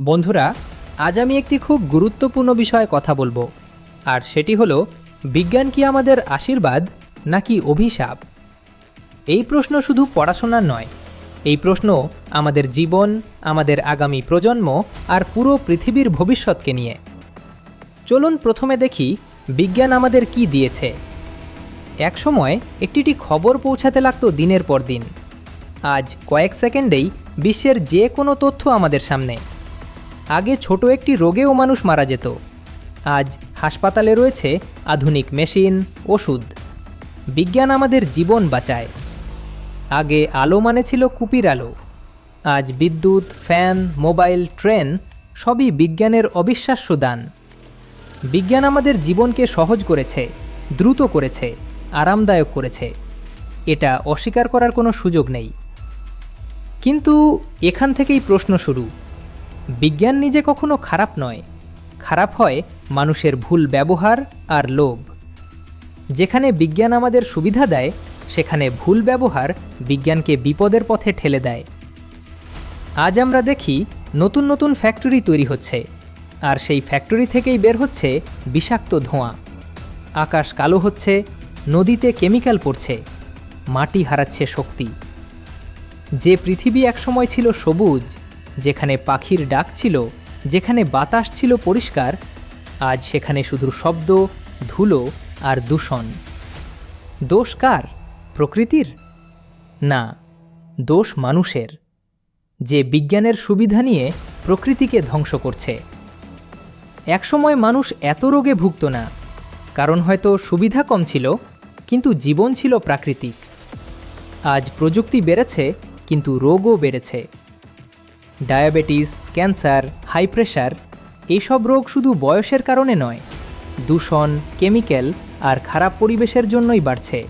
বন্ধুরা, আজ আমি একটি খুব গুরুত্বপূর্ণ বিষয়ে কথা বলব, আর সেটি হলো, বিজ্ঞান কি আমাদের আশীর্বাদ নাকি অভিশাপ? এই প্রশ্ন শুধু পড়াশোনার নয়, এই প্রশ্ন আমাদের জীবন, আমাদের আগামী প্রজন্ম আর পুরো পৃথিবীর ভবিষ্যৎকে নিয়ে। চলুন প্রথমে দেখি, বিজ্ঞান আমাদের কি দিয়েছে। একসময় একটিটি খবর পৌঁছাতে লাগতো দিনের পর দিন। আজ কয়েক সেকেন্ডেই বিশ্বের যে কোনো তথ্য আমাদের সামনে। আগে ছোট একটি রোগেও মানুষ মারা যেত। আজ হাসপাতালে রয়েছে আধুনিক মেশিন, ওষুধ। বিজ্ঞান আমাদের জীবন বাঁচায়। আগে আলো মানে ছিল কুপির আলো। আজ বিদ্যুৎ, ফ্যান, মোবাইল, ট্রেন সবই বিজ্ঞানের অবিশ্বাস্য দান। বিজ্ঞান আমাদের জীবনকে সহজ করেছে, দ্রুত করেছে, আরামদায়ক করেছে। এটা অস্বীকার করার কোনো সুযোগ নেই। কিন্তু এখান থেকেই প্রশ্ন শুরু। বিজ্ঞান নিজে কখনো খারাপ নয়। খারাপ হয় মানুষের ভুল ব্যবহার আর লোভ। যেখানে বিজ্ঞান আমাদের সুবিধা দেয়, সেখানে ভুল ব্যবহার বিজ্ঞানকে বিপদের পথে ঠেলে দেয়। আজ আমরা দেখি নতুন নতুন ফ্যাক্টরি তৈরি হচ্ছে, আর সেই ফ্যাক্টরি থেকেই বের হচ্ছে বিষাক্ত ধোঁয়া। আকাশ কালো হচ্ছে, নদীতে কেমিক্যাল পড়ছে, মাটি হারাচ্ছে শক্তি। যে পৃথিবী একসময় ছিল সবুজ যেখানে পাখির ডাক ছিল, যেখানে বাতাস ছিল পরিষ্কার, আজ সেখানে শুধু শব্দ, ধুলো আর দূষণ। দোষ কার? প্রকৃতির? না, দোষ মানুষের। যে বিজ্ঞানের সুবিধা নিয়ে প্রকৃতিকে ধ্বংস করছে। একসময় মানুষ এত রোগে ভুগত না, কারণ হয়তো সুবিধা কম ছিল, কিন্তু জীবন ছিল প্রাকৃতিক। আজ প্রযুক্তি বেড়েছে, কিন্তু রোগও বেড়েছে। ডায়াবেটিস, ক্যান্সার, হাই প্রেশার এইসব রোগ শুধু বয়সের কারণে নয়, দূষণ, কেমিক্যাল আর খারাপ পরিবেশের জন্যই বাড়ছে।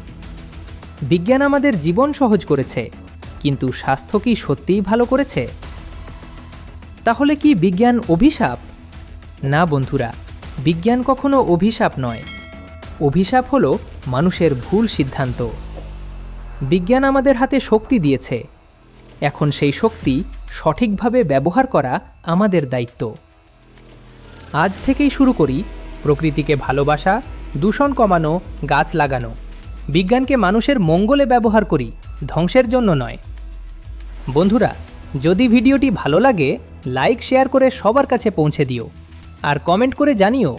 বিজ্ঞান আমাদের জীবন সহজ করেছে, কিন্তু স্বাস্থ্য কি সত্যিই ভালো করেছে? তাহলে কি বিজ্ঞান অভিশাপ? না বন্ধুরা, বিজ্ঞান কখনো অভিশাপ নয়। অভিশাপ হলো মানুষের ভুল সিদ্ধান্ত। বিজ্ঞান আমাদের হাতে শক্তি দিয়েছে। এখন সেই শক্তি সঠিকভাবে ব্যবহার করা আমাদের দায়িত্ব। আজ থেকেই শুরু করি প্রকৃতিকে ভালোবাসা, দূষণ কমানো, গাছ লাগানো। বিজ্ঞানকে মানুষের মঙ্গলে ব্যবহার করি, ধ্বংসের জন্য নয়। বন্ধুরা, যদি ভিডিওটি ভালো লাগে, লাইক, শেয়ার করে সবার কাছে পৌঁছে দিও। আর কমেন্ট করে জানিও,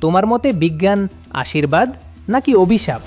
তোমার মতে বিজ্ঞান আশীর্বাদ নাকি অভিশাপ?